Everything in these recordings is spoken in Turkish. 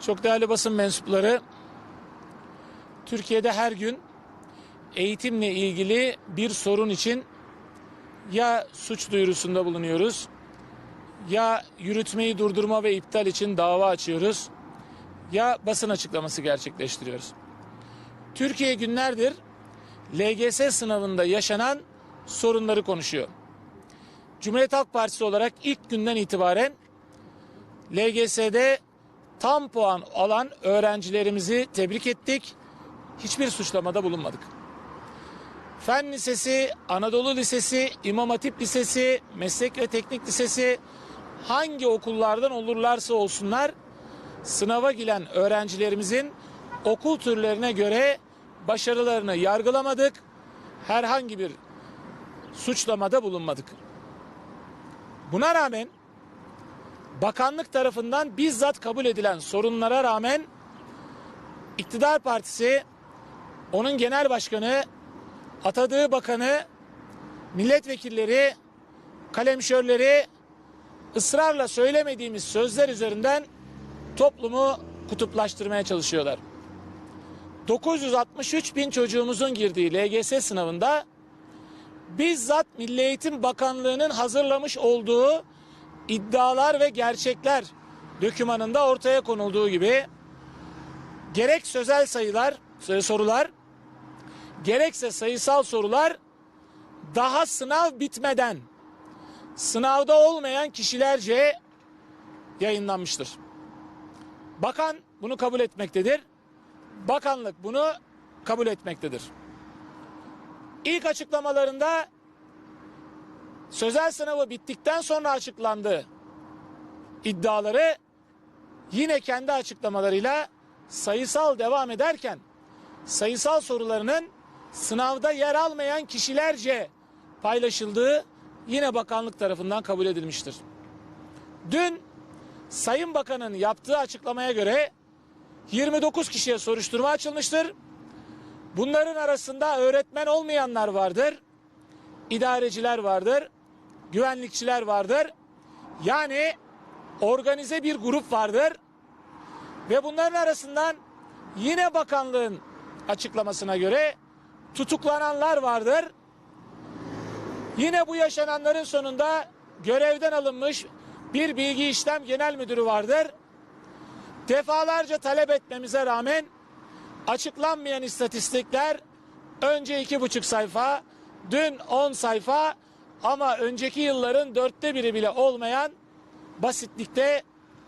Çok değerli basın mensupları, Türkiye'de her gün eğitimle ilgili bir sorun için ya suç duyurusunda bulunuyoruz, ya yürütmeyi durdurma ve iptal için dava açıyoruz, ya basın açıklaması gerçekleştiriyoruz. Türkiye günlerdir LGS sınavında yaşanan sorunları konuşuyor. Cumhuriyet Halk Partisi olarak ilk günden itibaren LGS'de tam puan alan öğrencilerimizi tebrik ettik. Hiçbir suçlamada bulunmadık. Fen Lisesi, Anadolu Lisesi, İmam Hatip Lisesi, Meslek ve Teknik Lisesi hangi okullardan olurlarsa olsunlar sınava giren öğrencilerimizin okul türlerine göre başarılarını yargılamadık. Herhangi bir suçlamada bulunmadık. Buna rağmen bakanlık tarafından bizzat kabul edilen sorunlara rağmen iktidar partisi onun genel başkanı atadığı bakanı milletvekilleri kalemşörleri ısrarla söylemediğimiz sözler üzerinden toplumu kutuplaştırmaya çalışıyorlar. 963 bin çocuğumuzun girdiği LGS sınavında bizzat Milli Eğitim Bakanlığı'nın hazırlamış olduğu iddialar ve gerçekler dokümanında ortaya konulduğu gibi gerek sözel sayılar, sorular, gerekse sayısal sorular daha sınav bitmeden sınavda olmayan kişilerce yayınlanmıştır. Bakan bunu kabul etmektedir. Bakanlık bunu kabul etmektedir. İlk açıklamalarında sözel sınavı bittikten sonra açıklandı iddiaları yine kendi açıklamalarıyla sayısal devam ederken sayısal sorularının sınavda yer almayan kişilerce paylaşıldığı yine bakanlık tarafından kabul edilmiştir. Dün Sayın Bakan'ın yaptığı açıklamaya göre 29 kişiye soruşturma açılmıştır. Bunların arasında öğretmen olmayanlar vardır, idareciler vardır, güvenlikçiler vardır. Yani organize bir grup vardır ve bunların arasından yine bakanlığın açıklamasına göre tutuklananlar vardır. Yine bu yaşananların sonunda görevden alınmış bir bilgi işlem genel müdürü vardır. Defalarca talep etmemize rağmen açıklanmayan istatistikler önce iki buçuk sayfa, dün on sayfa ama önceki yılların dörtte biri bile olmayan basitlikte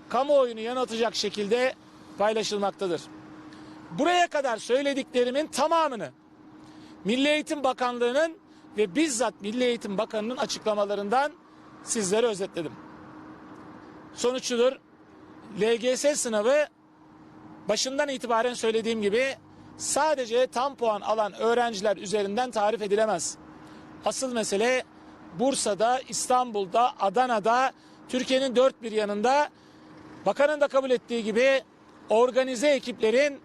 kamuoyunu yanıltacak şekilde paylaşılmaktadır. Buraya kadar söylediklerimin tamamını Milli Eğitim Bakanlığı'nın ve bizzat Milli Eğitim Bakanı'nın açıklamalarından sizlere özetledim. Sonuçludur. LGS sınavı başından itibaren söylediğim gibi sadece tam puan alan öğrenciler üzerinden tarif edilemez. Asıl mesele Bursa'da, İstanbul'da, Adana'da, Türkiye'nin dört bir yanında bakanın da kabul ettiği gibi organize ekiplerin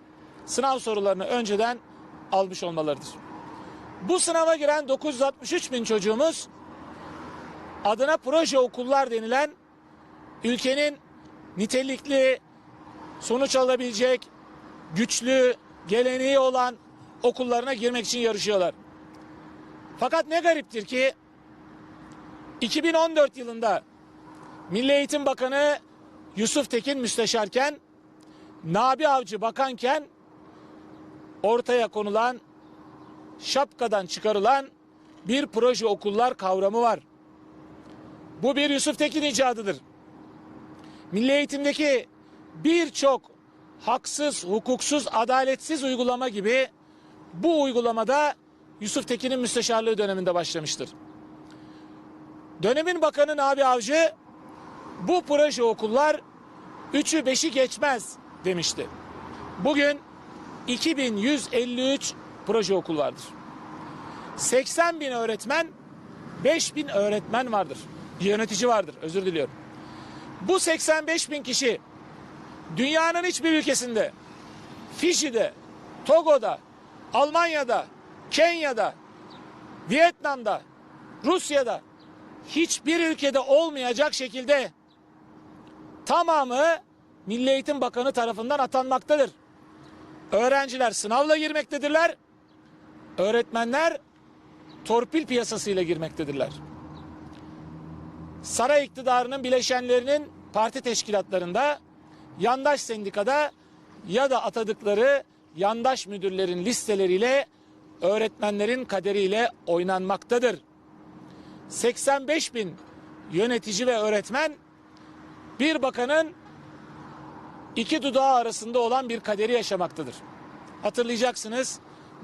sınav sorularını önceden almış olmalarıdır. Bu sınava giren 963 bin çocuğumuz adına proje okullar denilen ülkenin nitelikli sonuç alabilecek güçlü geleneği olan okullarına girmek için yarışıyorlar. Fakat ne gariptir ki 2014 yılında Milli Eğitim Bakanı Yusuf Tekin müsteşarken Nabi Avcı bakanken ortaya konulan şapkadan çıkarılan bir proje okullar kavramı var. Bu bir Yusuf Tekin icadıdır. Milli eğitimdeki birçok haksız, hukuksuz, adaletsiz uygulama gibi bu uygulamada Yusuf Tekin'in müsteşarlığı döneminde başlamıştır. Dönemin bakanı Nabi Avcı bu proje okullar 3'ü 5'i geçmez demişti. Bugün 2153 proje okul vardır. 80 bin öğretmen, 5 bin öğretmen vardır. Yönetici vardır, özür diliyorum. Bu 85 bin kişi dünyanın hiçbir ülkesinde, Fiji'de, Togo'da, Almanya'da, Kenya'da, Vietnam'da, Rusya'da hiçbir ülkede olmayacak şekilde tamamı Milli Eğitim Bakanı tarafından atanmaktadır. Öğrenciler sınavla girmektedirler. Öğretmenler torpil piyasasıyla girmektedirler. Saray iktidarının bileşenlerinin parti teşkilatlarında, yandaş sendikada ya da atadıkları yandaş müdürlerin listeleriyle öğretmenlerin kaderiyle oynanmaktadır. 85 bin yönetici ve öğretmen bir bakanın iki dudağı arasında olan bir kaderi yaşamaktadır. Hatırlayacaksınız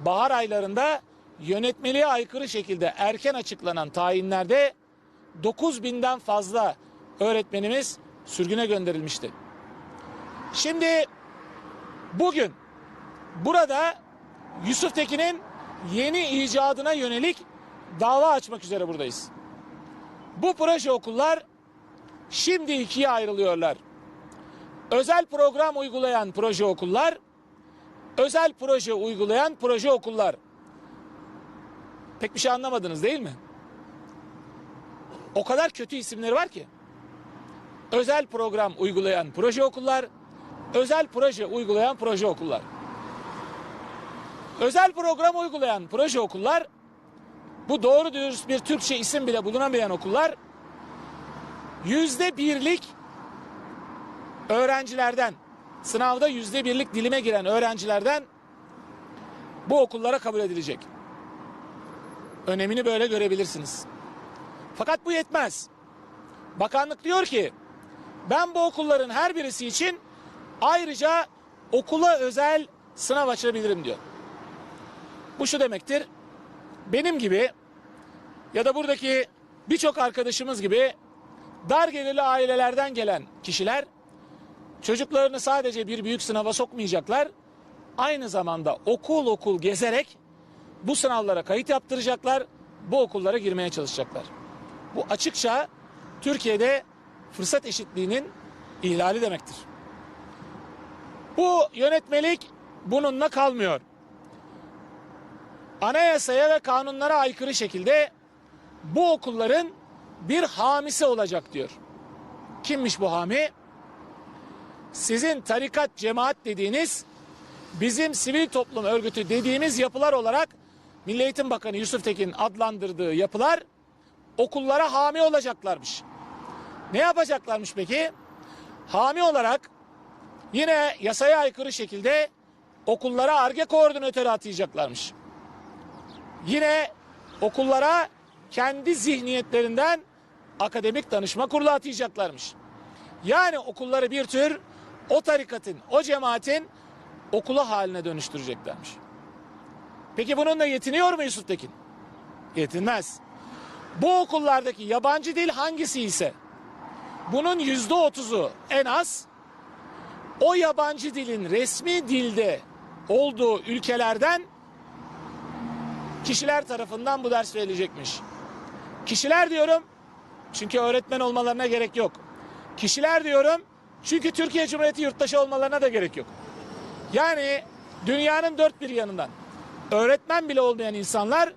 bahar aylarında yönetmeliğe aykırı şekilde erken açıklanan tayinlerde 9 binden fazla öğretmenimiz sürgüne gönderilmişti. Şimdi bugün burada Yusuf Tekin'in yeni icadına yönelik dava açmak üzere buradayız. Bu proje okullar şimdi ikiye ayrılıyorlar. Özel program uygulayan proje okullar, özel proje uygulayan proje okullar. Pek bir şey anlamadınız değil mi? O kadar kötü isimleri var ki. Özel program uygulayan proje okullar, özel proje uygulayan proje okullar. Özel program uygulayan proje okullar, bu doğru dürüst bir Türkçe isim bile bulunamayan okullar, yüzde birlik öğrencilerden, sınavda yüzde birlik dilime giren öğrencilerden bu okullara kabul edilecek. Önemini böyle görebilirsiniz. Fakat bu yetmez. Bakanlık diyor ki ben bu okulların her birisi için ayrıca okula özel sınav açabilirim diyor. Bu şu demektir. Benim gibi ya da buradaki birçok arkadaşımız gibi dar gelirli ailelerden gelen kişiler çocuklarını sadece bir büyük sınava sokmayacaklar. Aynı zamanda okul okul gezerek bu sınavlara kayıt yaptıracaklar. Bu okullara girmeye çalışacaklar. Bu açıkça Türkiye'de fırsat eşitliğinin ihlali demektir. Bu yönetmelik bununla kalmıyor. Anayasaya ve kanunlara aykırı şekilde bu okulların bir hamisi olacak diyor. Kimmiş bu hami? Sizin tarikat, cemaat dediğiniz bizim sivil toplum örgütü dediğimiz yapılar olarak Milli Eğitim Bakanı Yusuf Tekin adlandırdığı yapılar okullara hami olacaklarmış. Ne yapacaklarmış peki? Hami olarak yine yasaya aykırı şekilde okullara arge koordinatörü atayacaklarmış. Yine okullara kendi zihniyetlerinden akademik danışma kurulu atayacaklarmış. Yani okulları bir tür o tarikatın, o cemaatin okulu haline dönüştüreceklermiş. Peki bununla yetiniyor mu Yusuf Tekin? Yetinmez. Bu okullardaki yabancı dil hangisi ise bunun yüzde otuzu en az o yabancı dilin resmi dilde olduğu ülkelerden kişiler tarafından bu ders verilecekmiş. Kişiler diyorum çünkü öğretmen olmalarına gerek yok. Kişiler diyorum çünkü Türkiye Cumhuriyeti yurttaşı olmalarına da gerek yok. Yani dünyanın dört bir yanından öğretmen bile olmayan insanlar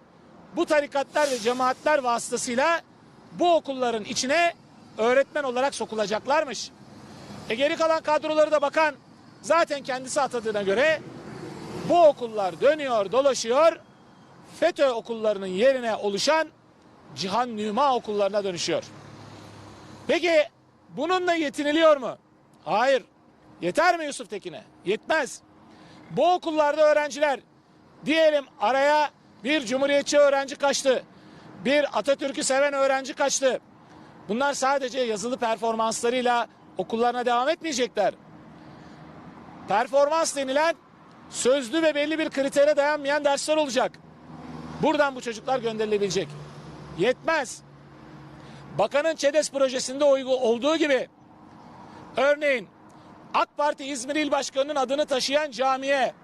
bu tarikatlar ve cemaatler vasıtasıyla bu okulların içine öğretmen olarak sokulacaklarmış. E geri kalan kadroları da bakan zaten kendisi atadığına göre bu okullar dönüyor dolaşıyor FETÖ okullarının yerine oluşan Cihan Nüma okullarına dönüşüyor. Peki bununla yetiniliyor mu? Hayır. Yeter mi Yusuf Tekin'e? Yetmez. Bu okullarda öğrenciler diyelim araya bir cumhuriyetçi öğrenci kaçtı. Bir Atatürk'ü seven öğrenci kaçtı. Bunlar sadece yazılı performanslarıyla okullarına devam etmeyecekler. Performans denilen sözlü ve belli bir kritere dayanmayan dersler olacak. Buradan bu çocuklar gönderilebilecek. Yetmez. Bakanın ÇEDES projesinde olduğu gibi örneğin AK Parti İzmir İl Başkanı'nın adını taşıyan camiye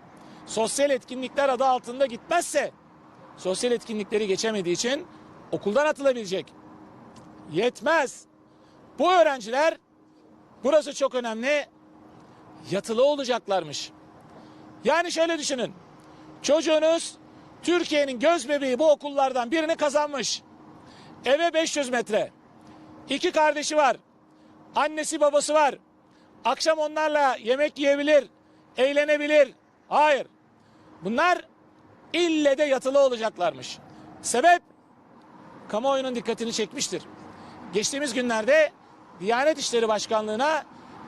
sosyal etkinlikler adı altında gitmezse sosyal etkinlikleri geçemediği için okuldan atılabilecek. Yetmez. Bu öğrenciler burası çok önemli yatılı olacaklarmış. Yani şöyle düşünün. Çocuğunuz Türkiye'nin göz bebeği bu okullardan birini kazanmış. Eve 500 metre. İki kardeşi var. Annesi babası var. Akşam onlarla yemek yiyebilir, eğlenebilir. Hayır. Bunlar ille de yatılı olacaklarmış. Sebep kamuoyunun dikkatini çekmiştir. Geçtiğimiz günlerde Diyanet İşleri Başkanlığı'na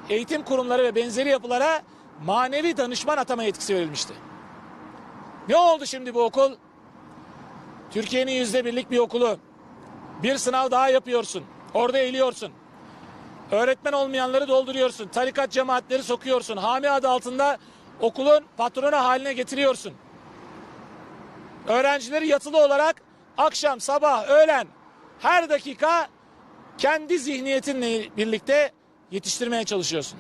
eğitim kurumları ve benzeri yapılara manevi danışman atama yetkisi verilmişti. Ne oldu şimdi bu okul? Türkiye'nin yüzde birlik bir okulu. Bir sınav daha yapıyorsun. Orada eğiliyorsun. Öğretmen olmayanları dolduruyorsun. Tarikat cemaatleri sokuyorsun. Hami adı altında okulun patronu haline getiriyorsun. Öğrencileri yatılı olarak akşam, sabah, öğlen her dakika kendi zihniyetinle birlikte yetiştirmeye çalışıyorsun.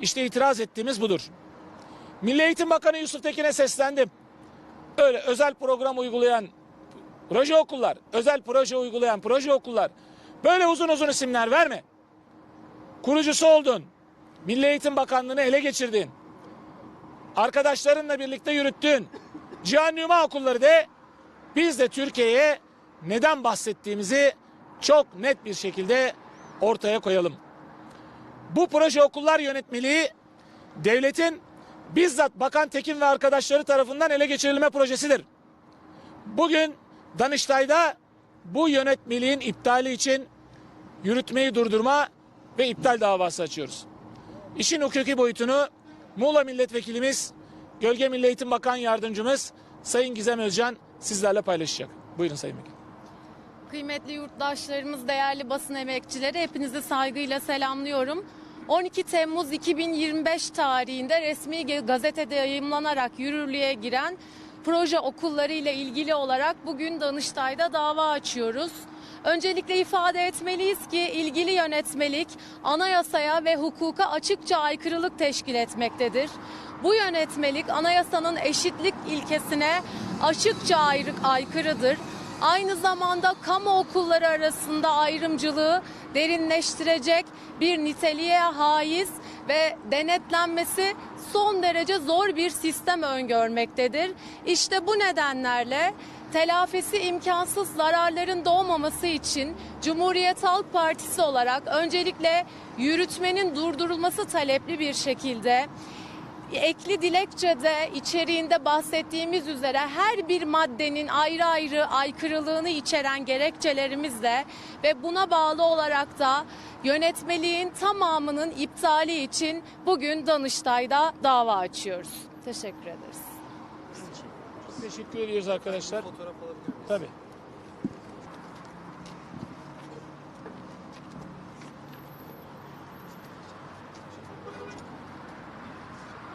İşte itiraz ettiğimiz budur. Milli Eğitim Bakanı Yusuf Tekin'e seslendim. Öyle özel program uygulayan proje okullar, özel proje uygulayan proje okullar böyle uzun uzun isimler verme. Kurucusu oldun. Milli Eğitim Bakanlığı'nı ele geçirdin. Arkadaşlarınla birlikte yürüttün. Cihan Nüma okulları de biz de Türkiye'ye neden bahsettiğimizi çok net bir şekilde ortaya koyalım. Bu proje okullar yönetmeliği devletin bizzat Bakan Tekin ve arkadaşları tarafından ele geçirilme projesidir. Bugün Danıştay'da bu yönetmeliğin iptali için yürütmeyi durdurma ve iptal davası açıyoruz. İşin hukuki boyutunu Muğla Milletvekilimiz, Gölge Milli Eğitim Bakan Yardımcımız Sayın Gizem Özcan sizlerle paylaşacak. Buyurun Sayın Vekilim. Kıymetli yurttaşlarımız, değerli basın emekçileri hepinizi saygıyla selamlıyorum. 12 Temmuz 2025 tarihinde resmi gazetede yayımlanarak yürürlüğe giren proje okulları ile ilgili olarak bugün Danıştay'da dava açıyoruz. Öncelikle ifade etmeliyiz ki ilgili yönetmelik anayasaya ve hukuka açıkça aykırılık teşkil etmektedir. Bu yönetmelik anayasanın eşitlik ilkesine açıkça ayrı, aykırıdır. Aynı zamanda kamu okulları arasında ayrımcılığı derinleştirecek bir niteliğe haiz ve denetlenmesi son derece zor bir sistem öngörmektedir. İşte bu nedenlerle telafisi imkansız zararların doğmaması için Cumhuriyet Halk Partisi olarak öncelikle yürütmenin durdurulması talepli bir şekilde ekli dilekçede içeriğinde bahsettiğimiz üzere her bir maddenin ayrı ayrı aykırılığını içeren gerekçelerimizle ve buna bağlı olarak da yönetmeliğin tamamının iptali için bugün Danıştay'da dava açıyoruz. Teşekkür ederiz. Teşekkür ediyoruz arkadaşlar. Tabii.